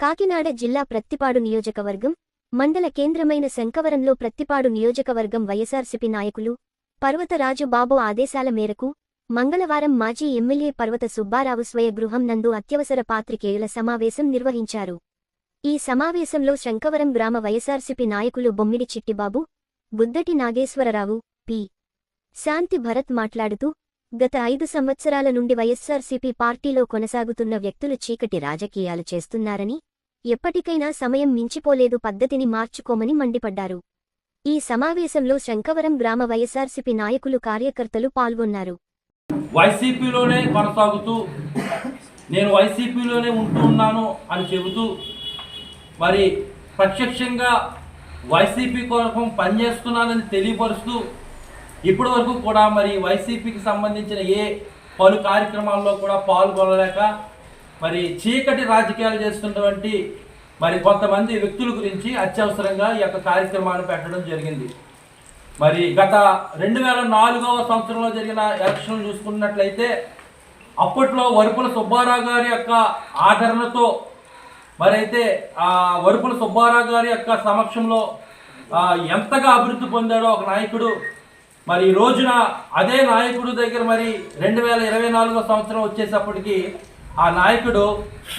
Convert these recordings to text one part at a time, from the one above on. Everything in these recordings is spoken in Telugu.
కాకినాడ జిల్లా ప్రత్తిపాడు నియోజకవర్గం మండల కేంద్రమైన శంకవరంలో ప్రత్తిపాడు నియోజకవర్గం వైఎస్ఆర్సిపి నాయకులు పర్వతరాజు బాబు ఆదేశాల మేరకు మంగళవారం మాజీ ఎమ్మెల్యే పర్వత సుబ్బారావు స్వయ గృహం నందు అత్యవసర పాత్రికేయుల సమావేశం నిర్వహించారు. ఈ సమావేశంలో శంకవరం గ్రామ వైఎస్ఆర్సిపి నాయకులు బొమ్మిడి చిట్టిబాబు బుద్దటి నాగేశ్వరరావు పి. శాంతి భరత్ మాట్లాడుతూ గత ఐదు సంవత్సరాల నుండి వైఎస్సార్సీపీ పార్టీలో కొనసాగుతున్న వ్యక్తులు చీకటి రాజకీయాలు చేస్తున్నారని ఎప్పటికైనా సమయం మించిపోలేదు పద్ధతిని మార్చుకోమని మండిపడ్డారు. ఈ సమావేశంలో శంకవరం గ్రామ వైఎస్సార్సీపీ నాయకులు కార్యకర్తలు పాల్గొన్నారు. వైసీపీలోనే కొనసాగుతూ నేను వైసీపీలోనే ఉంటూ ఉన్నాను అని చెబుతూ మరి ప్రత్యక్షంగా వైసీపీ కోసం పనిచేస్తున్నానని తెలియపరుస్తూ ఇప్పటి వరకు కూడా మరి వైసీపీకి సంబంధించిన ఏ పలు కార్యక్రమాల్లో కూడా పాల్గొనలేక మరి చీకటి రాజకీయాలు చేస్తున్నటువంటి మరి కొంతమంది వ్యక్తుల గురించి అత్యవసరంగా ఈ యొక్క కార్యక్రమాన్ని పెట్టడం జరిగింది. మరి గత రెండు వేల నాలుగవ సంవత్సరంలో జరిగిన ఎలక్షన్ చూసుకున్నట్లయితే అప్పట్లో వరుపుల సుబ్బారావు గారి యొక్క ఆదరణతో మరి అయితే ఆ వరుపుల సుబ్బారావు గారి యొక్క సమక్షంలో ఎంతగా అభివృద్ధి పొందాడో ఒక నాయకుడు మరి ఈ రోజున అదే నాయకుడు దగ్గర మరి రెండు వేల ఇరవై నాలుగో సంవత్సరం వచ్చేసప్పటికి ఆ నాయకుడు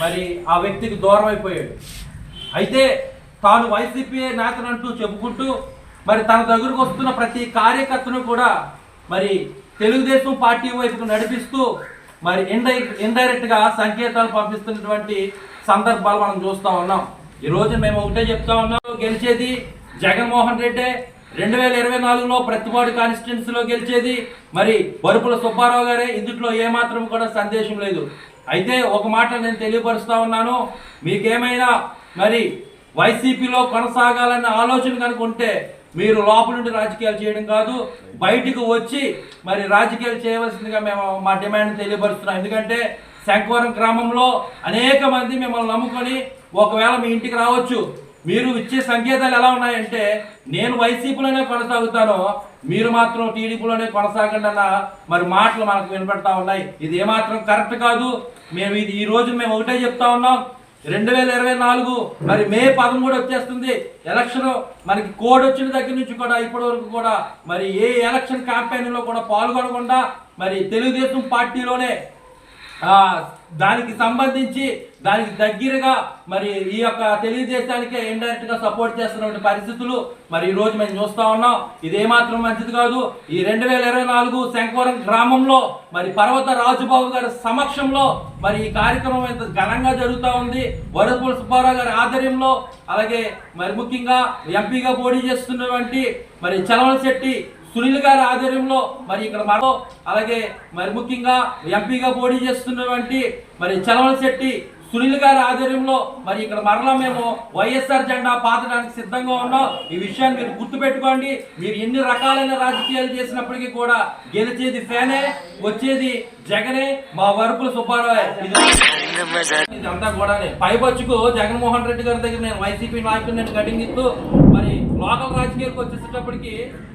మరి ఆ వ్యక్తికి దూరం అయిపోయాడు అయితే తాను వైసీపీ నేతనంటూ చెప్పుకుంటూ మరి తన దగ్గరకు వస్తున్న ప్రతి కార్యకర్తను కూడా మరి తెలుగుదేశం పార్టీ వైపుకు నడిపిస్తూ మరి ఇండై ఇండైరెక్ట్గా సంకేతాలు పంపిస్తున్నటువంటి సందర్భాలు మనం చూస్తూ ఉన్నాం. ఈ రోజు మేము ఒకటే చెప్తా ఉన్నాం గెలిచేది జగన్మోహన్ రెడ్డి రెండు వేల ఇరవై నాలుగులో ప్రతిపాడు కాన్స్టిట్యున్సీలో గెలిచేది. మరి బరుపుల సుబ్బారావు గారే. ఇందుట్లో ఏమాత్రం కూడా సందేశం లేదు. అయితే ఒక మాట నేను తెలియపరుస్తా ఉన్నాను. మీకేమైనా మరి వైసీపీలో కొనసాగాలన్న ఆలోచన కనుక ఉంటే మీరు లోపల నుండి రాజకీయాలు చేయడం కాదు. బయటకు వచ్చి మరి రాజకీయాలు చేయవలసిందిగా మేము మా డిమాండ్ తెలియపరుస్తున్నాం. ఎందుకంటే శంకవరం గ్రామంలో అనేక మంది మిమ్మల్ని నమ్ముకొని ఒకవేళ మీ ఇంటికి రావచ్చు. మీరు ఇచ్చే సంకేతాలు ఎలా ఉన్నాయంటే నేను వైసీపీలోనే కొనసాగుతాను మీరు మాత్రం టీడీపీలోనే కొనసాగండి అన్న మరి మాటలు మనకు వినపడతా ఉన్నాయి. ఇది ఏమాత్రం కరెక్ట్ కాదు. మేము ఇది ఈ రోజు మేము ఒకటే చెప్తా ఉన్నాం. రెండు వేల ఇరవై నాలుగు మరి మే పదమూడు వచ్చేస్తుంది. ఎలక్షన్ మనకి కోడ్ వచ్చిన దగ్గర నుంచి కూడా ఇప్పటి వరకు కూడా మరి ఏ ఎలక్షన్ క్యాంపెయిన్లో కూడా పాల్గొనకుండా మరి తెలుగుదేశం పార్టీలోనే దానికి సంబంధించి దానికి దగ్గరగా మరి ఈ యొక్క తెలుగుదేశానికే ఇండైరెక్ట్గా సపోర్ట్ చేస్తున్నటువంటి పరిస్థితులు మరి ఈ రోజు మేము చూస్తా ఉన్నాం. ఇది ఏమాత్రం మంచిది కాదు. ఈ రెండు వేల ఇరవై నాలుగు శంకవరం గ్రామంలో మరి పర్వత రాజుబాబు గారి సమక్షంలో మరి ఈ కార్యక్రమం ఎంత ఘనంగా జరుగుతూ ఉంది. వరదపుల సుబ్బారావు గారి ఆధ్వర్యంలో అలాగే మరి ముఖ్యంగా ఎంపీగా పోటీ చేస్తున్నటువంటి మరి చలవల శెట్టి సునీల్ గారి ఆధ్వర్యంలో మరి ఇక్కడ మరో అలాగే మరి ముఖ్యంగా ఎంపీగా పోటీ చేస్తున్నటువంటి మరి చలవల శెట్టి సునీల్ గారి ఆధ్వర్యంలో మరి ఇక్కడ మరలా మేము వైఎస్ఆర్ జెండా పాతడానికి సిద్ధంగా ఉన్నాం. ఈ విషయాన్ని మీరు గుర్తుపెట్టుకోండి. మీరు ఎన్ని రకాలైన రాజకీయాలు చేసినప్పటికీ కూడా గెలిచేది ఫ్యానే వచ్చేది జగనే మా వరపుల సుబ్బారావు ఇదంతా కూడా పైపచ్చుకు జగన్మోహన్ రెడ్డి గారి దగ్గర నేను వైసీపీ నాయకుడు నేను కటింగ్ ఇస్తూ మరి లోకల్ రాజకీయాలకు వచ్చేసేటప్పటికి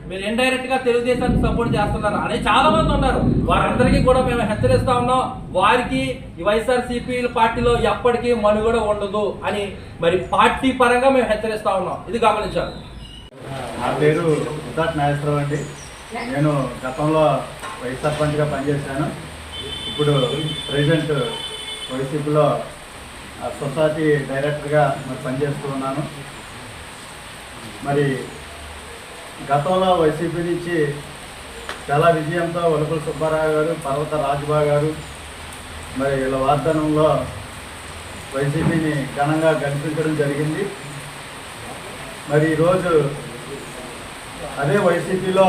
మీరు ఇండైరెక్ట్గా తెలుగుదేశానికి సపోర్ట్ చేస్తున్నారు. అనే చాలా మంది ఉన్నారు. వారందరికీ కూడా మేము హెచ్చరిస్తా ఉన్నాం. వారికి ఈ వైఎస్ఆర్సీపీ పార్టీలో ఎప్పటికీ మనుగడ ఉండదు అని మరి పార్టీ పరంగా మేము హెచ్చరిస్తా ఉన్నాం. ఇది గమనించాలి. నా పేరు ఉదాట్ నాగేశ్వరరావు అండి. నేను గతంలో వైస్ సర్పంచ్గా పనిచేశాను. ఇప్పుడు ప్రజెంట్ వైసీపీలో సొసైటీ డైరెక్టర్గా మరి పనిచేస్తూ ఉన్నాను. మరి గతంలో వైసీపీ నుంచి చాలా విజయంతో వలుపుల సుబ్బారావు గారు పర్వత రాజుబా గారు మరి వీళ్ళ వాగ్దానంలో వైసీపీని ఘనంగా కనిపించడం జరిగింది. మరి ఈరోజు అదే వైసీపీలో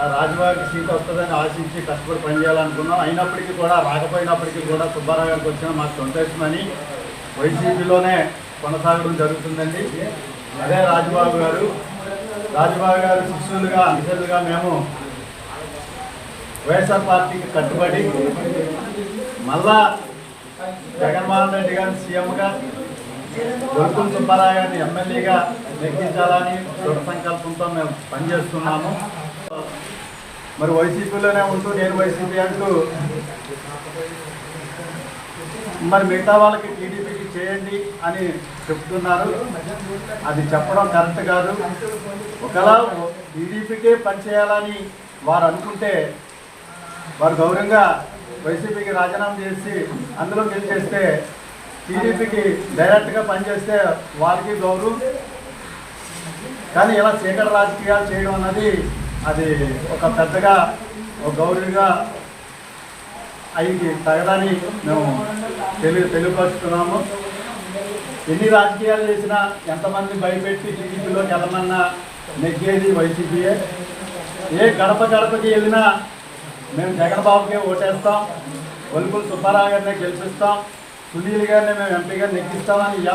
ఆ రాజుబాబుకి సీట్ వస్తుందని ఆశించి కష్టపడి పనిచేయాలనుకున్నాం. అయినప్పటికీ కూడా రాకపోయినప్పటికీ కూడా సుబ్బారావు గారికి వచ్చిన మాకు సంతోషమని వైసీపీలోనే కొనసాగడం జరుగుతుందండి. అదే రాజుబాబు గారు. రాజుబాబు గారు శిష్యులుగా అనుసరులుగా మేము వైఎస్ఆర్ పార్టీకి కట్టుబడి మళ్ళా జగన్మోహన్ రెడ్డి గారిని సీఎంగా దొరుకుల సుబ్బారావు గారిని ఎమ్మెల్యేగా నెగ్గించాలని దృఢ సంకల్పంతో మేము పనిచేస్తున్నాము. మరి వైసీపీలోనే ఉంటూ నేను వైసీపీ అంటూ మరి మిగతా వాళ్ళకి టీడీపీకి చేయండి అని చెప్తున్నారు. అది చెప్పడం కరెక్ట్ కాదు. ఒకలా టీడీపీకే పనిచేయాలని వారు అనుకుంటే వారు గౌరవంగా వైసీపీకి రాజీనామా చేసి అందులో గెలిచేస్తే టీడీపీకి డైరెక్ట్గా పనిచేస్తే వారికి గౌరవం. కానీ ఇలా చీకటి రాజకీయాలు చేయడం అన్నది అది ఒక పెద్దగా ఒక గౌరవంగా అయ్యి తగదని మేము తెలియ తెలియపరుచుకున్నాము. ఎన్ని రాజకీయాలు చేసినా ఎంతమంది భయపెట్టి టీడీపీలోకి వెళ్ళమన్నా నెగ్గేది వైసీపీయే. ఏ గడప గడపకి వెళ్ళినా మేము జగన్ బాబుకే ఓటేస్తాం. ఒలుపులు సుబ్బారావు గారినే గెలిపిస్తాం. సునీల్ గారిని మేము ఎంపీగా నెగ్గిస్తామని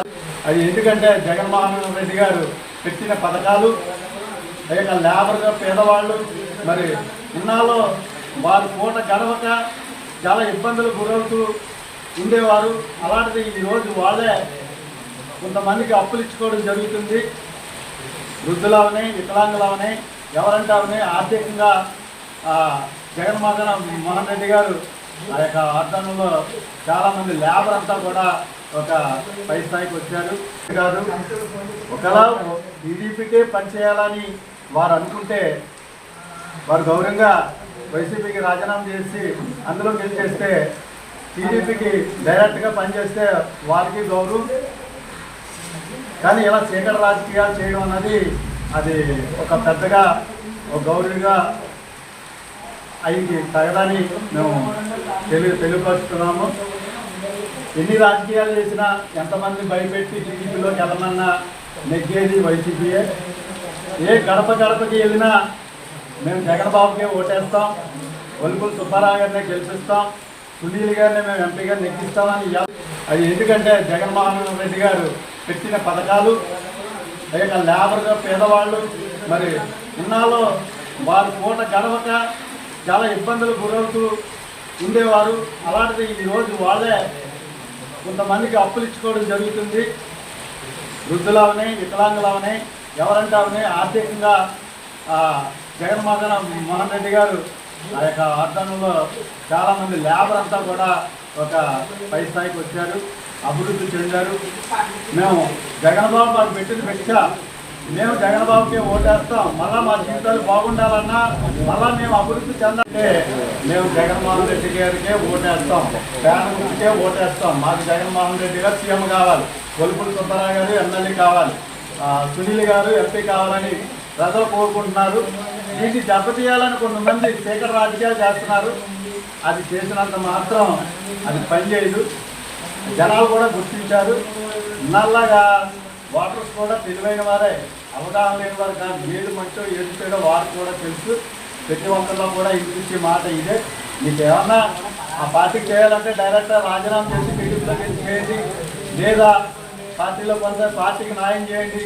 అది ఎందుకంటే జగన్మోహన్ రెడ్డి గారు పెట్టిన పథకాలు లేక లేబర్గా పేదవాళ్ళు మరి ఉన్నాలో వారు పూట గడవక చాలా ఇబ్బందులు గురవుతూ ఉండేవారు. అలాంటిది ఈరోజు వాళ్ళే కొంతమందికి అప్పులు ఇచ్చుకోవడం జరుగుతుంది. వృద్ధులవని వికలాంగులవని ఎవరంటే ఆర్థికంగా జగన్మోహన్ మోహన్ రెడ్డి గారు ఆ యొక్క ఆర్డనంలో చాలామంది లేబర్ అంతా కూడా ఒక పై స్థాయికి వచ్చారు. కాదు ఒకలా టీడీపీకే పనిచేయాలని వారు అనుకుంటే వారు గౌరవంగా వైసీపీకి రాజీనామా చేసి అందులో గెలిచేస్తే టీడీపీకి డైరెక్ట్గా పనిచేస్తే వారికి గౌరవం. కానీ ఇలా చీకటి రాజకీయాలు చేయడం అన్నది అది ఒక పెద్దగా ఒక గౌరవంగా అయ్యి తగదని మేము తెలియ తెలియపరుస్తున్నాము. ఎన్ని రాజకీయాలు చేసినా ఎంతమంది భయపెట్టి టీడీపీలోకి వెళ్ళమన్నా నెగ్గేది వైసీపీయే. ఏ గడప గడపకి వెళ్ళినా మేము జగన్ బాబుకే ఓటేస్తాం. ఒలుపులు సుబ్బారావు గారిని గెలిపిస్తాం. సునీల్ గారిని మేము ఎంపీగా నెగ్గిస్తామని అది ఎందుకంటే జగన్మోహన్ రెడ్డి గారు పెట్టిన పథకాలు లేక లేబర్గా పేదవాళ్ళు మరి ఉన్నాలో వారు పూట గడవక చాలా ఇబ్బందులు గురవుతూ ఉండేవారు. అలాంటిది ఈరోజు వాళ్ళే కొంతమందికి అప్పులు ఇచ్చుకోవడం జరుగుతుంది. వృద్ధులవని వికలాంగులవని ఎవరంటే ఆర్థికంగా జగన్మోహన్ మోహన్ రెడ్డి గారు ఆ యొక్క ఆర్థంలో చాలామంది లేబర్ అంతా కూడా ఒక పై స్థాయికి వచ్చారు అభివృద్ధి చెందారు. మేము జగన్ బాబు మాకు పెట్టిన భిక్ష మేము జగన్ బాబుకే ఓటేస్తాం మళ్ళా మా జీవితాలు బాగుండాలన్నా మళ్ళా మేము అభివృద్ధి చెందాలంటే మేము జగన్మోహన్ రెడ్డి గారికే ఓటేస్తాం పేద గుర్తుకే ఓటేస్తాం. మాకు జగన్మోహన్ రెడ్డి గారు సీఎం కావాలి కొలుపుల సుబ్బారావు గారు ఎమ్మెల్యే కావాలి. సునీల్ గారు ఎంపీ కావాలని ప్రజలు కోరుకుంటున్నారు. దీన్ని దెబ్బతీయాలని కొంతమంది శేఖర రాజకీయాలు చేస్తున్నారు. అది చేసినంత మాత్రం అది పనిచేయదు జనాలు కూడా గుర్తించారు. నల్లగా ఓటర్స్ కూడా తెలివైన వారే అవగాహన లేని వారు కానీ ఏది మంచో ఏది చెడో వారు కూడా తెలుసు. ప్రతి ఒక్కరిలో కూడా ఇప్పించే మాట ఇదే. మీకు ఏమన్నా ఆ పార్టీకి చేయాలంటే డైరెక్ట్గా రాజీనామా చేసి టీడీపీలో చేసి లేదా పార్టీలో కొంత పార్టీకి న్యాయం చేయండి.